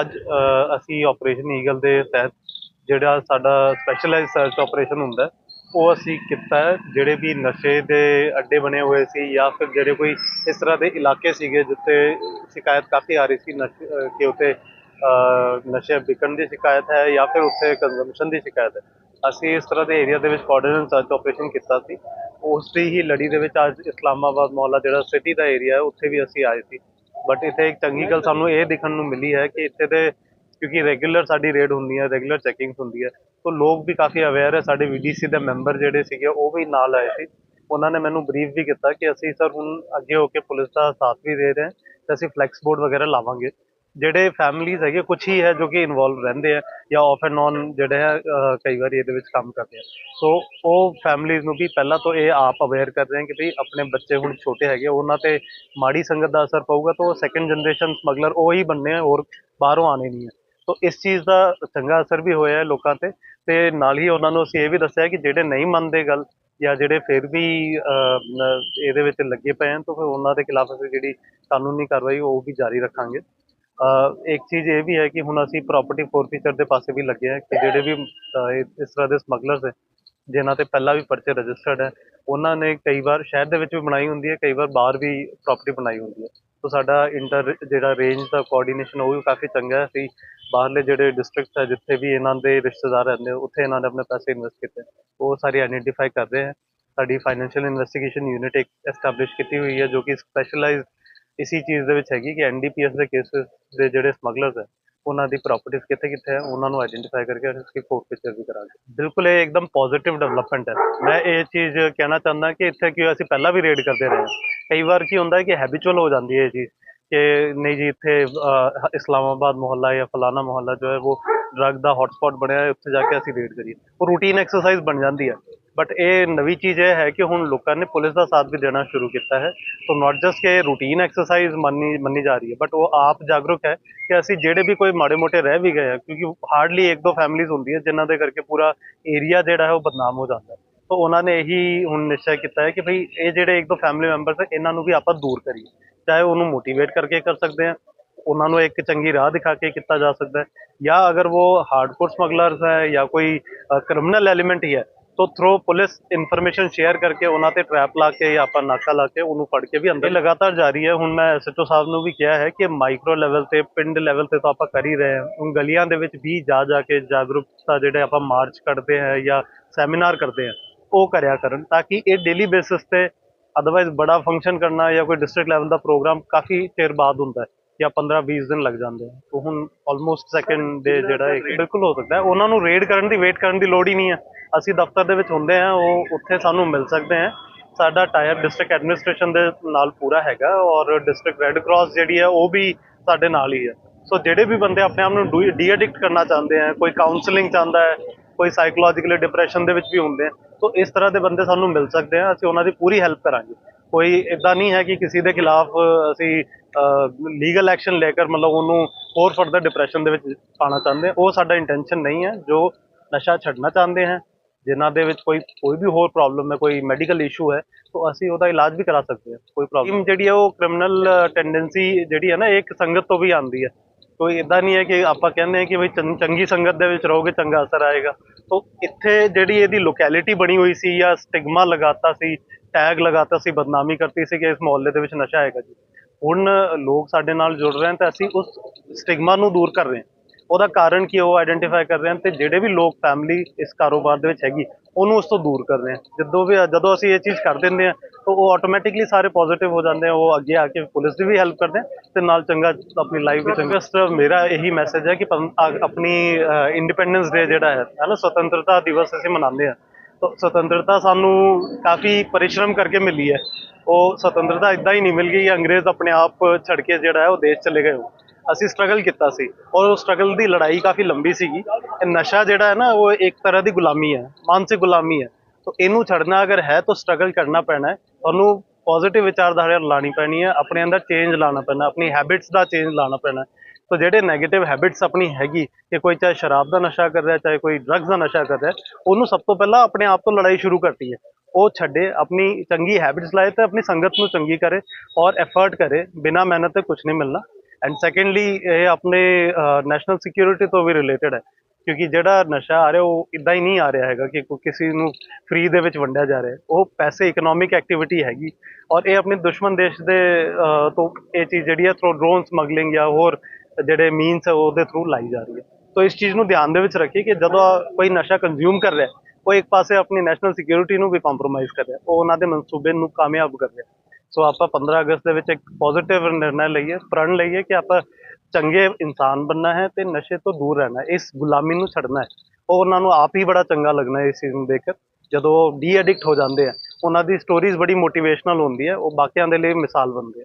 ਅੱਜ ਅਸੀਂ operation eagle ਦੇ ਤਹਿਤ ਜਿਹੜਾ ਸਾਡਾ ਸਪੈਸ਼ਲਾਈਜ਼ ਸਰਚ ਆਪਰੇਸ਼ਨ ਹੁੰਦਾ ਉਹ ਅਸੀਂ ਕੀਤਾ ਜਿਹੜੇ ਵੀ ਨਸ਼ੇ ਦੇ ਅੱਡੇ ਬਣੇ ਹੋਏ ਸੀ ਜਾਂ ਫਿਰ ਜਿਹੜੇ ਕੋਈ ਇਸ ਤਰ੍ਹਾਂ ਦੇ ਇਲਾਕੇ ਸੀਗੇ ਜਿੱਥੇ ਸ਼ਿਕਾਇਤ ਕਾਫੀ ਆ ਰਹੀ ਸੀ ਨਸ਼ੇ ਕਿ ਉੱਥੇ ਨਸ਼ੇ ਵਿਕਣ ਦੀ ਸ਼ਿਕਾਇਤ ਹੈ ਜਾਂ ਫਿਰ ਉੱਥੇ ਕੰਜ਼ੰਪਸ਼ਨ ਦੀ ਸ਼ਿਕਾਇਤ ਹੈ। ਅਸੀਂ ਇਸ ਤਰ੍ਹਾਂ ਦੇ ਏਰੀਆ ਦੇ ਵਿੱਚ ਕੋਆਰਡੀਨੇਟ ਸਰਚ ਆਪਰੇਸ਼ਨ ਕੀਤਾ ਸੀ। ਉਸ ਦੀ ਹੀ ਲੜੀ ਦੇ ਵਿੱਚ ਅੱਜ ਇਸਲਾਮਾਬਾਦ ਮੁਹੱਲਾ ਜਿਹੜਾ ਸਿਟੀ ਦਾ ਏਰੀਆ ਹੈ, ਉੱਥੇ ਵੀ ਅਸੀਂ ਆਏ ਸੀ। ਬਟ ਇੱਥੇ ਇੱਕ ਚੰਗੀ ਗੱਲ ਸਾਨੂੰ ਇਹ ਦੇਖਣ ਨੂੰ ਮਿਲੀ ਹੈ ਕਿ ਇੱਥੇ ਦੇ ਕਿਉਂਕਿ ਰੈਗੂਲਰ ਸਾਡੀ ਰੇਡ ਹੁੰਦੀ ਹੈ ਰੈਗੂਲਰ ਚੈਕਿੰਗ ਹੁੰਦੀ ਹੈ। ਤਾਂ ਲੋਕ ਵੀ ਕਾਫੀ ਅਵੇਅਰ ਹੈ, ਸਾਡੇ ਵੀਡੀਸੀ ਦੇ ਮੈਂਬਰ ਜਿਹੜੇ ਸੀਗੇ, ਉਹ ਵੀ ਨਾਲ ਆਏ ਸੀ। ਉਹਨਾਂ ਨੇ ਮੈਨੂੰ ਬਰੀਫ ਵੀ ਕੀਤਾ ਕਿ ਅਸੀਂ ਸਰ ਹੁਣ ਅੱਗੇ ਹੋ ਕੇ ਪੁਲਿਸ ਦਾ ਸਾਥ ਵੀ ਦੇ ਰਹੇ ਹਾਂ ਤੇ ਅਸੀਂ ਫਲੈਕਸ ਬੋਰਡ ਵਗੈਰਾ ਲਾਵਾਂਗੇ। ਜਿਹੜੇ ਫੈਮਲੀਜ਼ ਹੈਗੇ ਕੁਝ ਹੀ ਹੈ ਜੋ ਕਿ ਇਨਵੋਲਵ ਰਹਿੰਦੇ ਆ ਜਾਂ ਆਫ ਐਂਡ ਔਨ ਜਿਹੜੇ ਹੈ ਕਈ ਵਾਰੀ ਇਹਦੇ ਵਿੱਚ ਕੰਮ ਕਰਦੇ ਆ। ਸੋ ਉਹ ਫੈਮਲੀਜ਼ ਨੂੰ ਵੀ ਪਹਿਲਾਂ ਤੋਂ ਇਹ ਆਪ ਅਵੇਅਰ ਕਰ ਰਹੇ ਆ ਕਿ ਵੀ ਆਪਣੇ ਬੱਚੇ ਹੁਣ ਛੋਟੇ ਹੈਗੇ, ਉਹਨਾਂ ਤੇ ਮਾੜੀ ਸੰਗਤ ਦਾ ਅਸਰ ਪਊਗਾ ਤਾਂ ਉਹ ਸੈਕੰਡ ਜਨਰੇਸ਼ਨ ਸਮਗਲਰ ਉਹ ਹੀ ਬਣਨੇ ਆ ਹੋਰ ਬਾਹਰੋਂ ਆਣੇ ਨਹੀਂ ਹੈ ਤਾਂ ਇਸ ਚੀਜ਼ ਦਾ ਚੰਗਾ ਅਸਰ ਵੀ ਹੋਇਆ ਹੈ ਲੋਕਾਂ ਤੇ ਤੇ ਨਾਲ ਹੀ ਉਹਨਾਂ ਨੂੰ ਅਸੀਂ ਇਹ ਵੀ ਦੱਸਿਆ ਕਿ ਜਿਹੜੇ ਨਹੀਂ ਮੰਨਦੇ ਗੱਲ ਜਾਂ ਜਿਹੜੇ ਫਿਰ ਵੀ ਇਹਦੇ ਵਿੱਚ ਲੱਗੇ ਪਏ ਹਨ ਤਾਂ ਫਿਰ ਉਹਨਾਂ ਦੇ ਖਿਲਾਫ ਅਸੀਂ ਜਿਹੜੀ ਕਾਨੂੰਨੀ ਕਾਰਵਾਈ ਉਹ ਵੀ ਜਾਰੀ ਰੱਖਾਂਗੇ। ਇੱਕ ਚੀਜ਼ ਇਹ ਵੀ ਹੈ ਕਿ ਹੁਣ ਅਸੀਂ ਪ੍ਰਾਪਰਟੀ ਫੋਰਫੀਚਰ ਦੇ ਪਾਸੇ ਵੀ ਲੱਗੇ ਹਾਂ ਕਿ ਜਿਹੜੇ ਵੀ ਇਸ ਤਰ੍ਹਾਂ ਦੇ ਸਮਗਲਰਸ ਹੈ, ਜਿਨ੍ਹਾਂ ਤੇ ਪਹਿਲਾਂ ਵੀ ਪਰਚੇ ਰਜਿਸਟਰਡ ਹੈ, ਉਹਨਾਂ ਨੇ ਕਈ ਵਾਰ ਸ਼ਹਿਰ ਦੇ ਵਿੱਚ ਵੀ ਬਣਾਈ ਹੁੰਦੀ ਹੈ, ਕਈ ਵਾਰ ਬਾਹਰ ਵੀ ਪ੍ਰਾਪਰਟੀ ਬਣਾਈ ਹੁੰਦੀ ਹੈ। ਸੋ ਸਾਡਾ ਇੰਟਰ ਜਿਹੜਾ ਰੇਂਜ ਦਾ ਕੋਆਰਡੀਨੇਸ਼ਨ ਉਹ ਵੀ ਕਾਫੀ ਚੰਗਾ ਹੈ, ਅਸੀਂ ਬਾਹਰਲੇ ਜਿਹੜੇ ਡਿਸਟ੍ਰਿਕਟ ਹੈ, ਜਿੱਥੇ ਵੀ ਇਹਨਾਂ ਦੇ ਰਿਸ਼ਤੇਦਾਰ ਰਹਿੰਦੇ ਉੱਥੇ ਇਹਨਾਂ ਨੇ ਆਪਣੇ ਪੈਸੇ ਇਨਵੈਸਟ ਕੀਤੇ ਉਹ ਸਾਰੇ ਆਈਡੈਂਟੀਫਾਈ ਕਰ ਰਹੇ ਹੈ। ਸਾਡੀ ਫਾਈਨੈਂਸ਼ੀਅਲ ਇਨਵੈਸਟੀਗੇਸ਼ਨ ਯੂਨਿਟ ਇੱਕ ਐਸਟੈਬਲਿਸ਼ ਕੀਤੀ ਹੋਈ ਹੈ, ਜੋ ਕਿ ਸਪੈਸ਼ਲਾਈਜ਼ ਇਸੀ ਚੀਜ਼ ਦੇ ਵਿੱਚ ਹੈਗੀ ਕਿ ਐਨਡੀਪੀਐਸ ਦੇ ਕੇਸਿਸ ਦੇ ਜਿਹੜੇ ਸਮਗਲਰਸ ਹੈ, ਉਹਨਾਂ ਦੀ ਪ੍ਰਾਪਰਟੀਆਂ ਕਿੱਥੇ ਕਿੱਥੇ ਹੈ, ਉਹਨਾਂ ਨੂੰ ਆਈਡੈਂਟੀਫਾਈ ਕਰਕੇ ਅਸੀਂ ਉਸकी ਫੋਰਫੀਚਰ ਵੀ ਕਰਾਂਗੇ। ਬਿਲਕੁਲ ਇਹ ਇੱਕਦਮ ਪੋਜ਼ਿਟਿਵ ਡਿਵੈਲਪਮੈਂਟ ਹੈ। ਮੈਂ ਇਹ ਚੀਜ਼ ਕਹਿਣਾ ਚਾਹੁੰਦਾ ਕਿ ਇੱਥੇ ਕਿ ਅਸੀਂ ਪਹਿਲਾਂ ਵੀ ਰੇਡ ਕਰਦੇ ਰਹੇ ਹਾਂ। ਕਈ ਵਾਰ ਕੀ ਹੁੰਦਾ ਹੈ ਕਿ ਹੈਬਿਚੁਅਲ ਹੋ ਜਾਂਦੀ ਹੈ ਇਹ ਚੀਜ਼ ਕਿ ਨਹੀਂ ਜੀ, ਇੱਥੇ ਇਸਲਾਮਾਬਾਦ ਮੁਹੱਲਾ ਜਾਂ ਫਲਾਣਾ ਮੁਹੱਲਾ ਜੋ ਹੈ, ਉਹ ਡਰੱਗ ਦਾ ਹੌਟਸਪੌਟ ਬਣਿਆ ਹੈ, ਉੱਥੇ ਜਾ ਕੇ ਅਸੀਂ ਰੇਡ ਕਰੀਏ। ਉਹ ਰੂਟੀਨ ਐਕਸਰਸਾਈਜ਼ ਬਣ ਜਾਂਦੀ ਹੈ। ਬਟ ਇਹ ਨਵੀਂ ਚੀਜ਼ ਇਹ ਹੈ ਕਿ ਹੁਣ ਲੋਕਾਂ ਨੇ ਪੁਲਿਸ ਦਾ ਸਾਥ ਵੀ ਦੇਣਾ ਸ਼ੁਰੂ ਕੀਤਾ ਹੈ। ਸੋ ਨਾਟ ਜਸਟ ਕਿ ਰੂਟੀਨ ਐਕਸਰਸਾਈਜ਼ ਮੰਨੀ ਮੰਨੀ ਜਾ ਰਹੀ ਹੈ ਬਟ ਉਹ ਆਪ ਜਾਗਰੂਕ ਹੈ ਕਿ ਅਸੀਂ ਜਿਹੜੇ ਵੀ ਕੋਈ ਮਾੜੇ ਮੋਟੇ ਰਹਿ ਵੀ ਗਏ ਆ, ਕਿਉਂਕਿ ਹਾਰਡਲੀ ਇੱਕ ਦੋ ਫੈਮਿਲੀਜ਼ ਹੈ ਜਿਨ੍ਹਾਂ ਦੇ ਕਰਕੇ ਪੂਰਾ ਏਰੀਆ ਜਿਹੜਾ ਹੈ ਉਹ ਬਦਨਾਮ ਹੋ ਜਾਂਦਾ ਹੈ। ਸੋ ਉਹਨਾਂ ਨੇ ਇਹੀ ਹੁਣ ਨਿਸ਼ਚੈ ਕੀਤਾ ਹੈ ਕਿ ਭਈ ਇਹ ਜਿਹੜੇ ਇੱਕ ਦੋ ਫੈਮਿਲੀ ਮੈਂਬਰਸ ਹੈ, ਇਹਨਾਂ ਨੂੰ ਵੀ ਆਪਾਂ ਦੂਰ ਕਰੀਏ। ਚਾਹੇ ਉਹਨੂੰ ਮੋਟੀਵੇਟ ਕਰਕੇ ਕਰ ਸਕਦੇ ਹਾਂ, ਉਹਨਾਂ ਨੂੰ ਇੱਕ ਚੰਗੀ ਰਾਹ ਦਿਖਾ ਕੇ ਕੀਤਾ ਜਾ ਸਕਦਾ ਹੈ, ਜਾਂ ਅਗਰ ਉਹ ਹਾਰਡਕੋਰ ਸਮਗਲਰਸ ਹੈ ਜਾਂ ਕੋਈ ਕ੍ਰਿਮੀਨਲ ਐਲੀਮੈਂਟ ਹੀ ਹੈ तो थ्रो पुलिस ਇਨਫੋਰਮੇਸ਼ਨ ਸ਼ੇਅਰ ਕਰਕੇ ਉਹਨਾਂ ਤੇ ਟਰੈਪ ਲਾ ਕੇ ਜਾਂ ਆਪਾਂ ਨਾਕਾ ਲਾ ਕੇ ਉਹਨੂੰ ਫੜ ਕੇ ਵੀ ਅੰਦਰ ਲਗਾਤਾਰ ਜਾਰੀ ਹੈ ਹੁਣ ਮੈਂ ਐਸਐਚਓ ਸਾਹਿਬ ਨੂੰ ਵੀ ਕਿਹਾ ਹੈ ਕਿ ਮਾਈਕਰੋ ਲੈਵਲ ਤੇ ਪਿੰਡ ਲੈਵਲ ਤੇ ਤਾਂ ਆਪਾਂ ਕਰ ਹੀ ਰਹੇ ਹਾਂ ਹੁਣ ਗਲੀਆਂ ਦੇ ਵਿੱਚ ਵੀ ਜਾ ਜਾ ਕੇ ਜਾਗਰੂਕਤਾ ਜਿਹੜੇ ਆਪਾਂ ਮਾਰਚ ਕੱਢਦੇ ਹਾਂ ਜਾਂ ਸੈਮੀਨਾਰ ਕਰਦੇ ਹਾਂ ਉਹ ਕਰਿਆ ਕਰਨ ਤਾਂ ਕਿ ਇਹ ਡੇਲੀ ਬੇਸਿਸ ਤੇ ਅਦਰਵਾਈਜ਼ ਬੜਾ ਫੰਕਸ਼ਨ ਕਰਨਾ ਜਾਂ ਕੋਈ ਡਿਸਟ੍ਰਿਕਟ ਲੈਵਲ ਦਾ ਪ੍ਰੋਗਰਾਮ ਕਾਫੀ ਚਿਰ ਬਾਅਦ ਹੁੰਦਾ ਹੈ ਜਾਂ 15 20 ਦਿਨ ਲੱਗ ਜਾਂਦੇ ਆ। ਤਾਂ ਹੁਣ ਆਲਮੋਸਟ ਸੈਕੰਡ ਡੇ ਜਿਹੜਾ ਹੈ ਬਿਲਕੁਲ ਹੋ ਸਕਦਾ। ਉਹਨਾਂ ਨੂੰ ਰੇਡ ਕਰਨ ਦੀ ਵੇਟ ਕਰਨ ਦੀ ਲੋੜ ਹੀ ਨਹੀਂ ਹੈ ਅਸੀਂ ਦਫ਼ਤਰ ਦੇ ਵਿੱਚ ਹੁੰਦੇ ਆ ਉਹ ਉੱਥੇ ਸਾਨੂੰ ਮਿਲ ਸਕਦੇ ਆ। ਸਾਡਾ ਟਾਇਰ ਡਿਸਟ੍ਰਿਕਟ ਐਡਮਿਨਿਸਟ੍ਰੇਸ਼ਨ ਦੇ ਨਾਲ ਪੂਰਾ ਹੈਗਾ ਔਰ ਡਿਸਟ੍ਰਿਕਟ ਰੈੱਡ ਕਰਾਸ ਜਿਹੜੀ ਹੈ ਉਹ ਵੀ ਸਾਡੇ ਨਾਲ ਹੀ ਹੈ ਸੋ ਜਿਹੜੇ ਵੀ ਬੰਦੇ ਆਪਣੇ ਆਪ ਨੂੰ ਡੀ ਐਡਿਕਟ ਕਰਨਾ ਚਾਹੁੰਦੇ ਆ ਕੋਈ ਕਾਉਂਸਲਿੰਗ ਚਾਹੁੰਦਾ ਹੈ ਕੋਈ ਸਾਈਕੋਲੋਜੀਕਲੀ ਡਿਪਰੈਸ਼ਨ ਦੇ ਵਿੱਚ ਵੀ ਹੁੰਦੇ ਆ ਸੋ ਇਸ ਤਰ੍ਹਾਂ ਦੇ ਬੰਦੇ ਸਾਨੂੰ ਮਿਲ ਸਕਦੇ ਆ ਅਸੀਂ ਉਹਨਾਂ ਦੀ ਪੂਰੀ ਹੈਲਪ ਕਰਾਂਗੇ। ਕੋਈ ਇਦਾਂ ਨਹੀਂ ਹੈ ਕਿ ਕਿਸੇ ਦੇ ਖਿਲਾਫ ਅਸੀਂ ਲੀਗਲ ਐਕਸ਼ਨ ਲੈ ਕੇ ਮਤਲਬ ਉਹਨੂੰ ਹੋਰ ਫਰਦਰ ਡਿਪਰੈਸ਼ਨ ਦੇ ਵਿੱਚ ਪਾਣਾ ਚਾਹੁੰਦੇ। ਉਹ ਸਾਡਾ ਇੰਟੈਂਸ਼ਨ ਨਹੀਂ ਹੈ। ਜੋ ਨਸ਼ਾ ਛੱਡਣਾ ਚਾਹੁੰਦੇ ਹਨ ਜਿਨ੍ਹਾਂ ਦੇ ਵਿੱਚ ਕੋਈ ਕੋਈ ਵੀ ਹੋਰ ਪ੍ਰੋਬਲਮ ਹੈ ਕੋਈ ਮੈਡੀਕਲ ਇਸ਼ੂ ਹੈ ਤਾਂ ਅਸੀਂ ਉਹਦਾ ਇਲਾਜ ਵੀ ਕਰਾ ਸਕਦੇ ਹਾਂ। ਕੋਈ ਪ੍ਰੋਬਲਮ ਜਿਹੜੀ ਹੈ ਉਹ ਕ੍ਰਿਮੀਨਲ ਟੈਂਡੈਂਸੀ ਜਿਹੜੀ ਹੈ ਨਾ ਇੱਕ ਸੰਗਤ ਤੋਂ ਵੀ ਆਉਂਦੀ ਹੈ। ਕੋਈ ਇਦਾਂ ਨਹੀਂ ਹੈ ਕਿ ਆਪਾਂ ਕਹਿੰਦੇ ਹਾਂ ਕਿ ਬਈ ਚੰ- ਚੰਗੀ ਸੰਗਤ ਦੇ ਵਿੱਚ ਰਹੋਗੇ ਚੰਗਾ ਅਸਰ ਆਏਗਾ। ਤਾਂ ਇੱਥੇ ਜਿਹੜੀ ਇਹਦੀ ਲੋਕੈਲਿਟੀ ਬਣੀ ਹੋਈ ਸੀ ਜਾਂ ਸਟਿਗਮਾ ਲਗਾਤਾ ਸੀ ਟੈਗ ਲਗਾਤਾ ਸੀ ਬਦਨਾਮੀ ਕਰਤੀ ਸੀ ਕਿ ਇਸ ਮੁਹੱਲੇ ਦੇ ਵਿੱਚ ਨਸ਼ਾ ਹੈਗਾ ਜੀ। ਹੁਣ ਲੋਕ ਸਾਡੇ ਨਾਲ ਜੁੜ ਰਹੇ ਹਨ ਤਾਂ ਅਸੀਂ ਉਸ ਸਟਿਗਮਾ ਨੂੰ ਦੂਰ ਕਰ ਰਹੇ ਹਾਂ। ਉਹਦਾ ਕਾਰਨ ਕੀ ਉਹ ਆਇਡੈਂਟੀਫਾਈ ਕਰ ਰਹੇ ਹਨ ਤੇ ਜਿਹੜੇ ਵੀ ਲੋਕ ਫੈਮਿਲੀ ਇਸ ਕਾਰੋਬਾਰ ਦੇ ਵਿੱਚ ਹੈਗੀ, ਉਹਨੂੰ ਉਸ ਤੋਂ ਦੂਰ ਕਰ ਰਹੇ ਹਾਂ। ਜਦੋਂ ਵੀ, ਜਦੋਂ ਅਸੀਂ ਇਹ ਚੀਜ਼ ਕਰ ਦਿੰਦੇ ਹਾਂ, ਤਾਂ ਉਹ ਆਟੋਮੈਟਿਕਲੀ ਸਾਰੇ ਪੋਜ਼ਿਟਿਵ ਹੋ ਜਾਂਦੇ ਆ, ਉਹ ਅੱਗੇ ਆ ਕੇ ਪੁਲਿਸ ਦੀ ਵੀ ਹੈਲਪ ਕਰਦੇ ਆ ਤੇ ਨਾਲ ਚੰਗਾ ਆਪਣੀ ਲਾਈਫ ਵੀ ਚੰਗਾ। Just ਮੇਰਾ ਇਹੀ ਮੈਸੇਜ ਹੈ ਕਿ ਪੰ- ਆਪਣੀ ਇੰਡੀਪੈਂਡੈਂਸ ਡੇ ਜਿਹੜਾ ਹੈ ਹੈ ਨਾ, ਸੁਤੰਤਰਤਾ ਦਿਵਸ ਅਸੀਂ ਮਨਾਉਂਦੇ ਆ ਸੁਤੰਤਰਤਾ ਸਾਨੂੰ ਕਾਫੀ ਪਰਿਸ਼ਰਮ ਕਰਕੇ ਮਿਲੀ ਹੈ। ਉਹ ਸੁਤੰਤਰਤਾ ਇਦਾਂ ਹੀ ਨਹੀਂ ਮਿਲ ਗਈ, ਅੰਗਰੇਜ਼ ਆਪਣੇ ਆਪ ਛੱਡ ਕੇ ਜਿਹੜਾ ਹੈ ਉਹ ਦੇਸ਼ ਚਲੇ ਗਏ ਉਹ। ਅਸੀਂ ਸਟਰਗਲ ਕੀਤਾ ਸੀ ਔਰ ਉਹ ਸਟਰਗਲ ਦੀ ਲੜਾਈ ਕਾਫੀ ਲੰਬੀ ਸੀਗੀ। ਇਹ ਨਸ਼ਾ ਜਿਹੜਾ ਹੈ ਨਾ, ਉਹ ਇੱਕ ਤਰ੍ਹਾਂ ਦੀ ਗੁਲਾਮੀ ਹੈ, ਮਾਨਸਿਕ ਗੁਲਾਮੀ ਹੈ। ਤਾਂ ਇਹਨੂੰ ਛੱਡਣਾ ਅਗਰ ਹੈ ਤਾਂ ਸਟਰਗਲ ਕਰਨਾ ਪੈਣਾ ਹੈ। ਤੁਹਾਨੂੰ ਪੋਜ਼ਿਟਿਵ ਵਿਚਾਰਧਾਰਾ ਲਾਣੀ ਪੈਣੀ ਹੈ, ਆਪਣੇ ਅੰਦਰ ਚੇਂਜ ਲਾਣਾ ਪੈਣਾ, ਆਪਣੀ ਹੈਬਿਟਸ ਦਾ ਚੇਂਜ ਲਾਣਾ ਪੈਣਾ ਤਾਂ ਜਿਹੜੇ 네ਗੇਟਿਵ ਹੈਬਿਟਸ ਆਪਣੀ ਹੈਗੀ ਕਿ ਕੋਈ ਚਾਹੇ ਸ਼ਰਾਬ ਦਾ ਨਸ਼ਾ ਕਰ ਰਿਹਾ, ਚਾਹੇ ਕੋਈ ਡਰੱਗਸ ਦਾ ਨਸ਼ਾ ਕਰ ਰਿਹਾ, ਉਹਨੂੰ ਸਭ ਤੋਂ ਪਹਿਲਾਂ ਆਪਣੇ ਆਪ ਤੋਂ ਲੜਾਈ ਸ਼ੁਰੂ ਕਰਤੀ ਹੈ। ਉਹ ਛੱਡੇ, ਆਪਣੀ ਚੰਗੀ ਹੈਬਿਟਸ ਲਾਏ ਤੇ ਆਪਣੀ ਸੰਗਤ ਨੂੰ ਚੰਗੀ ਕਰੇ ਔਰ ਐਫਰਟ ਕਰੇ, ਬਿਨਾ ਮਿਹਨਤ ਤੇ ਕੁਝ ਨਹੀਂ ਮਿਲਣਾ। ਐਂਡ ਸੈਕੰਡਲੀ ਇਹ ਆਪਣੇ ਨੈਸ਼ਨਲ ਸਿਕਿਉਰਿਟੀ ਤੋਂ ਵੀ ਰਿਲੇਟਡ ਹੈ। ਕਿਉਂਕਿ ਜਿਹੜਾ ਨਸ਼ਾ ਆ ਰਿਹਾ, ਉਹ ਇਦਾਂ ਹੀ ਨਹੀਂ ਆ ਰਿਹਾ ਹੈਗਾ ਕਿ ਕਿਸੇ ਨੂੰ ਫ੍ਰੀ ਦੇ ਵਿੱਚ ਵੰਡਿਆ ਜਾ ਰਿਹਾ। ਉਹ ਪੈਸੇ ਇਕਨੋਮਿਕ ਐਕਟੀਵਿਟੀ ਹੈਗੀ। ਔਰ ਇਹ ਆਪਣੇ ਦੁਸ਼ਮਣ ਦੇਸ਼ ਦੇ ਤੋਂ ਇਹ ਚੀਜ਼ ਜਿਹੜੀ ਹੈ ਥਰੋ ਡਰੋਨ ਸਮਗਲਿੰਗ ਜਾਂ ਹੋਰ ਜਿਹੜੇ ਮੀਨਸ ਹੈ ਉਹਦੇ ਥਰੂ ਲਾਈ ਜਾ ਰਹੀ ਹੈ। ਸੋ ਇਸ ਚੀਜ਼ ਨੂੰ ਧਿਆਨ ਦੇ ਵਿੱਚ ਰੱਖੀਏ ਕਿ ਜਦੋਂ ਕੋਈ ਨਸ਼ਾ ਕੰਜ਼ਿਊਮ ਕਰ ਰਿਹਾ ਉਹ ਇੱਕ ਪਾਸੇ ਆਪਣੀ ਨੈਸ਼ਨਲ ਸਿਕਿਉਰਿਟੀ ਨੂੰ ਵੀ ਕੰਪਰੋਮਾਈਜ਼ ਕਰ ਰਿਹਾ ਉਹ ਉਹਨਾਂ ਦੇ ਮਨਸੂਬੇ ਨੂੰ ਕਾਮਯਾਬ ਕਰ ਰਿਹਾ ਸੋ ਆਪਾਂ 15 ਅਗਸਤ ਦੇ ਵਿੱਚ ਇੱਕ ਪੋਜ਼ਿਟਿਵ ਨਿਰਣਾ ਲਈਏ, ਪ੍ਰਣ ਲਈਏ ਕਿ ਆਪਾਂ ਚੰਗੇ ਇਨਸਾਨ ਬਣਨਾ ਹੈ ਤੇ ਨਸ਼ੇ ਤੋਂ ਦੂਰ ਰਹਿਣਾ ਇਸ ਗੁਲਾਮੀ ਨੂੰ ਛੱਡਣਾ ਹੈ। ਉਹ ਉਹਨਾਂ ਨੂੰ ਆਪ ਹੀ ਬੜਾ ਚੰਗਾ ਲੱਗਣਾ ਇਸ ਚੀਜ਼ ਨੂੰ ਦੇਖ ਕੇ। ਜਦੋਂ ਉਹ ਡੀ ਐਡਿਕਟ ਹੋ ਜਾਂਦੇ ਆ, ਉਹਨਾਂ ਦੀ ਸਟੋਰੀਜ਼ ਬੜੀ ਮੋਟੀਵੇਸ਼ਨਲ ਹੁੰਦੀ ਹੈ, ਉਹ ਬਾਕੀਆਂ ਦੇ ਲਈ ਮਿਸਾਲ ਬਣਦੇ ਆ।